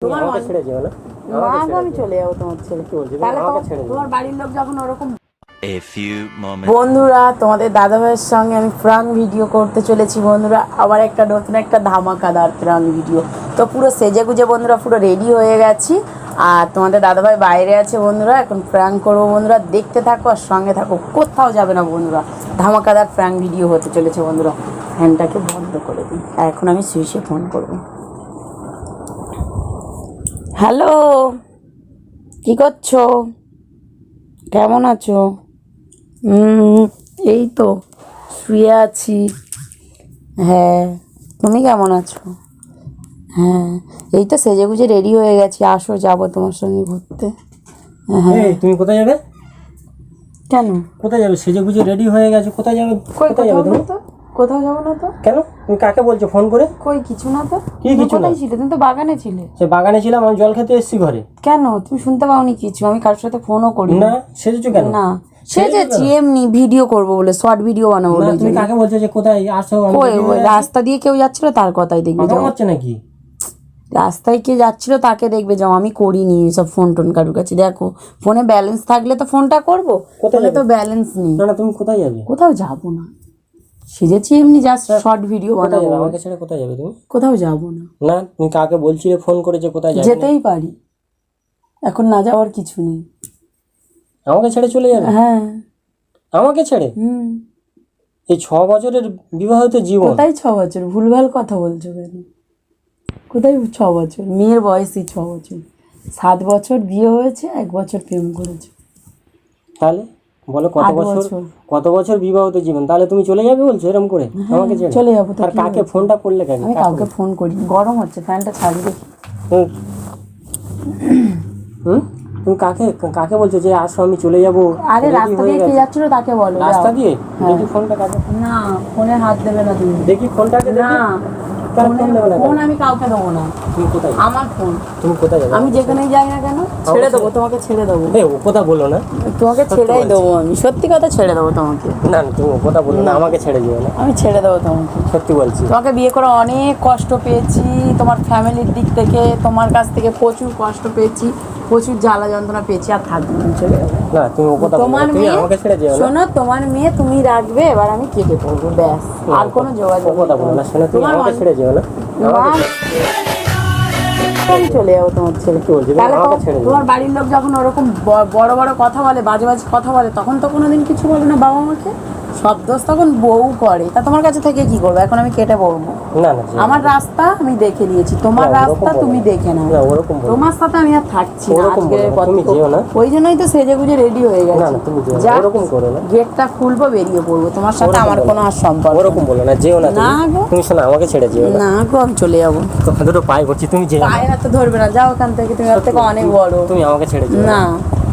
তোমার ছেড়ে যেও না। মা আমি চলে যাব তোমার ছেড়ে। তাহলে আমাকে তো- ছেড়ে দিও। তোমার বাড়ির লোক যখন ওরকম A few moments. বন্ধুরা তোমাদের দাদা ভাইয়ের সঙ্গে আমি প্রাং ভিডিও করতে চলেছি বন্ধুরা। আবার একটা নতুন একটা ধামাকাদার প্রাং ভিডিও তো পুরো সেজে গুজে বন্ধুরা পুরো রেডি হয়ে গেছি। আর তোমাদের দাদা ভাই বাইরে আছে বন্ধুরা। এখন প্রাং করব বন্ধুরা। দেখতে থাকো আর সঙ্গে থাকো। কোথাও যাবে না বন্ধুরা। ধামাকাদার প্রাং ভিডিও হতে চলেছে বন্ধুরা। ফ্যানটাকে বন্ধ করে দিই। এখন আমি সুইচে ফোন করব। হ্যালো কি করছ? কেমন আছো? এই তো শুয়ে আছি। হ্যাঁ তুমি কেমন আছো? হ্যাঁ এই তো সেজে গুজে রেডি হয়ে গেছি। আসো যাব তোমার সঙ্গে ঘুরতে। হ্যাঁ। তুমি কোথায় যাবে? কেন? কোথায় যাবে? সেজে গুজে রেডি হয়ে গেছে। কোথায় যাবে? কোথায় যাবে তুমি? তো। কোথাও যাব না তো? কেন? তুমি কাকে বলছো? ফোন করে? কই কিছু না তো। কি কিছু না? ছিলে তুমি তো বাগানে ছিলে। সে বাগানে ছিলাম আমি জল খেতে এসেছি ঘরে। কেন? তুমি শুনতে পাওনি কিছু আমি কারোর সাথে ফোনও করি না সেজেছো কেন? না। সেজেছি এমনি ভিডিও করব বলে শর্ট ভিডিও বানাবো বলে তুমি কাকে বলছো যে কোথায় আসো? ওই রাস্তা দিয়ে কেউ যাচ্ছিল তার কথাই দেখবে যাও। হচ্ছে নাকি? রাস্তায় কে যাচ্ছিল তাকে দেখবে যাও। আমি করিনি সব ফোন টোন কারুর কাছে। দেখো ফোনে ব্যালেন্স থাকলে তো ফোনটা করব ফোনে তো ব্যালেন্স নেই। না তুমি কোথায় যাবে? কোথাও যাব না। সেজেছি এমনি জাস্ট শর্ট ভিডিও বানাবো আমাকে ছেড়ে কোথায় যাবে তুমি? কোথাও যাব না। না তুমি কাকে বলছিলে ফোন করে যে কোথায় যাবে? যেতেই পারি। এখন না যাওয়ার কিছু নেই। আমাকে ছেড়ে চলে যাবে? হ্যাঁ। আমাকে ছেড়ে? হুম। এই ছ বছরের বিবাহিত জীবন? কোথায় ছ বছর? ভুলভাল কথা বলছো কেন? কোথায় ছ বছর? মেয়ের বয়সই ছ বছর। সাত বছর বিয়ে হয়েছে এক বছর প্রেম করেছে। তাহলে? বলো কত বছর। কত বছর বিবাহিত জীবন? তাহলে তুমি চলে যাবে বলছো এরকম করে? আমাকে হ্যাঁ, চলে যাব আর কাকে ফোনটা করলে কেন? আমি কাউকে ফোন করি গরম হচ্ছে ফ্যানটা ছাড়ি দেখি। হুম। তুমি কাকে কাকে বলছো যে আসো আমি চলে যাব? আরে রাস্তা দিয়ে কে যাচ্ছিল তাকে বলো রাস্তা দিয়ে? হ্যাঁ। দেখি ফোনটা কাকে না ফোনে হাত দেবে না তুমি। দেখি ফোনটাকে না। ফোন ফোনে- দেবে না ফোন আমি কাউকে দেবো না। তুমি কোথায় আমার ফোন। তুমি কোথায় যাবে? আমি যেখানেই যাই না কেন ছেড়ে দেবো তোমাকে ছেড়ে দেবো। এই ও কথা বলো না। তোমাকে ছেড়েই দেবো আমি সত্যি কথা ছেড়ে দেবো তোমাকে। না না তুমি ও কথা বলো না আমাকে ছেড়ে দিও না। আমি ছেড়ে দেবো তোমাকে। সত্যি বলছি। তোমাকে বিয়ে করে অনেক কষ্ট পেয়েছি তোমার ফ্যামিলির দিক থেকে তোমার কাছ থেকে প্রচুর কষ্ট পেয়েছি। প্রচুর জ্বালা যন্ত্রণা পেয়েছি আর থাকব না, চলে না তুমি কথা তোমার মেয়ে আমাকে ছেড়ে দিও শোনো তোমার মেয়ে তুমি রাখবে এবার আমি কেটে পড়ব ব্যাস আর কোনো যোগাযোগ কথা বলো না শোনো তুমি আমাকে ছেড়ে দিও না? চলে যাব তোমার ছেলে? তাহলে। তোমার বাড়ির লোক যখন ওরকম বড় বড় কথা বলে বাজে বাজে কথা বলে তখন তো কোনোদিন কিছু বলে না বাবা মাকে? সব দোষ তখন বউ করে। তা তোমার কাছে থেকে কি করব? এখন আমি কেটে পড়ব না না আমার রাস্তা আমি দেখে নিয়েছি তোমার রাস্তা তুমি দেখে নাও। তোমার সাথে আমি আর থাকছি না। ওই জন্যই তো সেজে গুজে রেডি হয়ে গেছে। যা গেটটা খুলবো বেরিয়ে পড়ব। তোমার সাথে আমার কোনো আর সম্পর্ক ওরকম বলো না যেও না না গো। তুমি শোনো আমাকে ছেড়ে যেও না। গো আমি চলে যাব। তোমার দুটো পায়ে করছি তুমি যেও পায়ে হাতে ধরবে না। যাও ওখান থেকে তুমি ওর থেকে অনেক বড়। তুমি আমাকে ছেড়ে যেও না।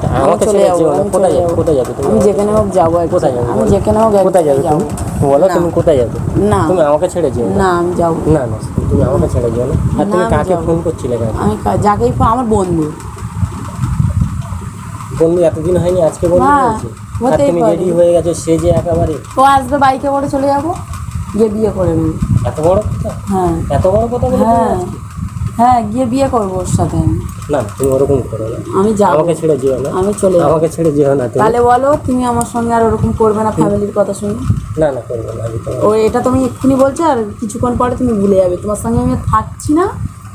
আমি চলে যাব আমি কোথায় যাব কোথায় যাবে তুমি? আমি যেখানে হোক যাব। কোথায় যাবে? আমি যেখানে হোক কোথায় যাবে। তুমি? বলো। তুমি কোথায় যাবে? না। তুমি আমাকে ছেড়ে যেও না। আমি যাব না না তুমি আমাকে ছেড়ে যেও না। আর তুমি কাকে ফোন করছিলে আমি যাকেই ফো- আমার বন্ধু। বন্ধু এতদিন হয়নি আজকে বন্ধু হ্যাঁ, হয়েছে। আর তুমি রেডি হয়ে গেছো সে যে একেবারে ও আসবে বাইকে করে চলে যাব। গিয়ে বিয়ে করে নেব। এত বড় কথা? হ্যাঁ। এত বড় কথা বলে হ্যাঁ? হ্যাঁ গিয়ে বিয়ে করব ওর সাথে। আমি। না তুমি ওরকম করো না। আমি যাব। আমাকে ছেড়ে যেও না। আমি চলে যাব। আমাকে ছেড়ে যেও না তুমি। তাহলে বলো তুমি আমার সঙ্গে আর ওরকম করবে না ফ্যামিলির কথা শুনে? না না করব না আমি তোমার ও এটা তুমি এক্ষুনি বলছো আর কিছুক্ষণ পরে তুমি ভুলে যাবে। তোমার সঙ্গে আমি আর থাকছি না।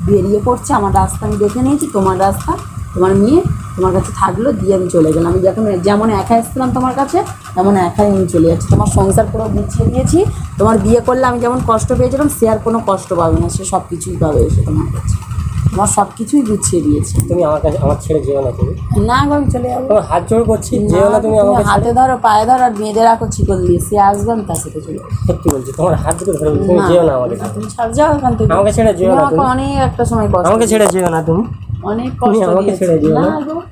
বেরিয়ে পড়ছি আমার রাস্তা আমি দেখে নিয়েছি তোমার রাস্তা। তোমার মেয়ে তোমার কাছে থাকল দিয়ে আমি চলে গেলাম। আমি যখন যেমন একা এসেছিলাম তোমার কাছে তেমন একাই আমি চলে যাচ্ছি। তোমার সংসার পুরো গুছিয়ে দিয়েছি তোমার বিয়ে করলে আমি যেমন কষ্ট পেয়েছিলাম সে আর কোনো কষ্ট পাবে না। সে সব কিছুই পাবে এসে তোমার কাছে। আমার সব কিছুই গুছিয়ে দিয়েছি। তুমি আমার কাছে আমার ছেড়ে যেও না তুমি। না গো, আমি চলে যাব। হাত জোড় করছি যেও না তুমি ছেড়ে হাতে ধরো পায়ে ধরো আর মেয়েদের রাখো চিকন দিয়ে। সে আসবে আমি তার সাথে চলে সত্যি বলছি তোমার হাত দুটো ধরে তুমি। যেও না আমাকে। তুমি ছাড় যাও এখান থেকে। আমাকে ছেড়ে যেও না আমাকে অনেক একটা সময় কষ্ট আমাকে ছেড়ে যেও না তুমি। অনেক কষ্ট আমাকে ছেড়ে যেও না। না গো,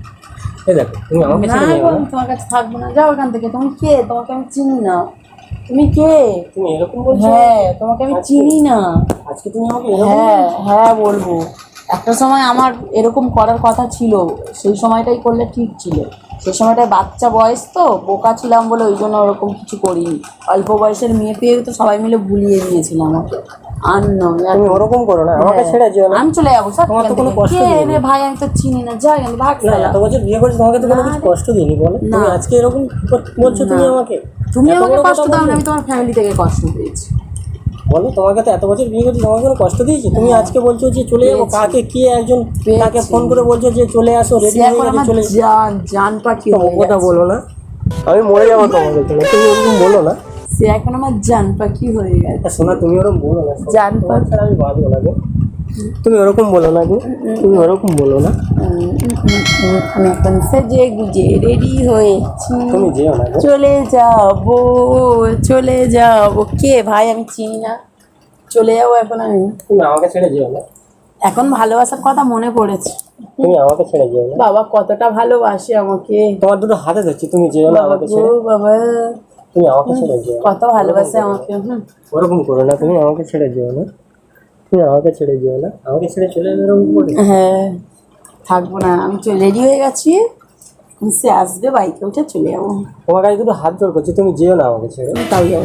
এই দেখো তুমি আমাকে ছেড়ে যেও না। তোমার কাছে থাকব না। যাও এখান থেকে। তুমি কে? তোমাকে আমি চিনি না। তুমি কে? তুমি এরকম বলছো? হ্যাঁ তোমাকে আমি চিনি না। আজকে তুমি আমাকে হ্যাঁ হ্যাঁ বলব। একটা সময় আমার এরকম করার কথা ছিল। সেই সময়টাই করলে ঠিক ছিল। সেই সময়টায় বাচ্চা বয়স তো বোকা ছিলাম বলে ওই জন্য ওরকম কিছু করিনি। অল্প বয়সের মেয়ে পেয়ে তো সবাই মিলে ভুলিয়ে দিয়েছিল আমাকে। তুমি ওরকম করো না আমাকে ছেড়ে যেও না। আমি চলে যাব সব তোমার তো কোনো কষ্ট নেই। ভাই আমি তো চিনি না যাই আমি ভাগ না এত বছর বিয়ে করেছি তোমাকে তো কোনো কিছু কষ্ট দিইনি বলো। তুমি আজকে এরকম বলছো তুমি আমাকে? তুমি এত আমাকে কষ্ট দাও না আমি তোমার ফ্যামিলি থেকে কষ্ট পেয়েছি। বলো তোমাকে তো এত বছর বিয়ে করছি তোমাকে কোনো কষ্ট দিয়েছি? তুমি আজকে বলছো যে চলে যাব কাকে কে একজন তাকে ফোন করে বলছো যে চলে আসো রেডি হয়ে গেছে চলে জান জান পাখি হয়ে ওটা বলো না। আমি মরে যাব তোমাকে তুমি ওরকম বলো না। সে এখন আমার জান পাখি হয়ে গেছে শোনা তুমি ওরকম বলো না জান ছাড়া আমি বাঁচবো না গো। তুমি ওরকম বলো না গো তুমি ওরকম বলো না আমি এখন সেজে গুজে রেডি হয়েছি তুমি যেও না চলে যাব চলে যাব কে ভাই আমি চিনি না চলে যাব এখন আমি তুমি আমাকে ছেড়ে যেও না এখন ভালোবাসার কথা মনে পড়েছে তুমি আমাকে ছেড়ে যেও না বাবা কতটা ভালোবাসে আমাকে তোমার দুটো হাতে ধরছি তুমি যেও না আমাকে ছেড়ে বাবা তুমি আমাকে ছেড়ে যেও কত ভালোবাসে আমাকে হুম। ওরকম করো না তুমি আমাকে ছেড়ে যেও না। তুমি আমাকে ছেড়ে যেও না। আমাকে ছেড়ে চলে যাবে এরকম করে? হ্যাঁ থাকব না। আমি চলে রেডি হয়ে গেছি। সে আসবে বাইকে উঠে চলে যাব। তোমার কাছে দুটো হাত জোর করছি তুমি যেও না আমাকে ছেড়ে। তাও যাব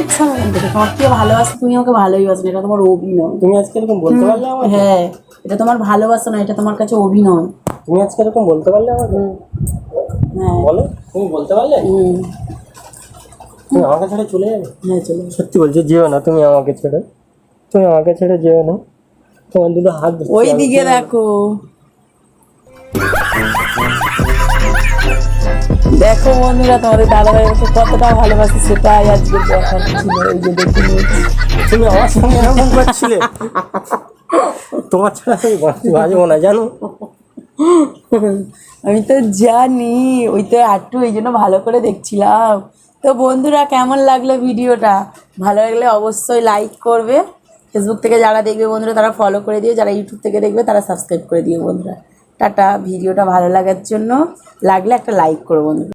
ইচ্ছা না। তোমার কে ভালোবাসে তুমি আমাকে ভালোই বাসো এটা তোমার অভিনয়। তুমি আজকে এরকম বলতে পারলে আমাকে? হ্যাঁ এটা তোমার ভালোবাসা না এটা তোমার কাছে অভিনয়। তুমি আজকে এরকম বলতে পারলে আমাকে? হ্যাঁ। বলো তুমি বলতে পারলে? হুম। তুমি আমাকে ছেড়ে চলে যাবে? হ্যাঁ চলে সত্যি বলছি যেও না তুমি আমাকে ছেড়ে। তুমি আমাকে ছেড়ে যেও না। তোমার দুটো হাত ওই। দিকে দেখো। দেখো বন্ধুরা তোমাদের দাদা ভাইকে কতটা ভালোবাসে সেটাই আজকে দেখার ছিল এই যে দেখে তুমি আমার সঙ্গে এরকম করছিলে? তোমার ছাড়া আমি বাঁচবো না জানো? আমি তো জানি ওই তো একটু এই জন্য ভালো করে দেখছিলাম। তো বন্ধুরা, কেমন লাগল ভিডিওটা? ভালো লাগলে অবশ্যই লাইক করবে। ফেসবুক থেকে যারা দেখবে বন্ধুরা, তারা ফলো করে দিও। যারা ইউটিউব থেকে দেখবে, তারা সাবস্ক্রাইব করে দিও বন্ধুরা। টাটা, ভিডিওটা ভালো লাগার জন্য। লাগলে একটা লাইক করো বন্ধুরা।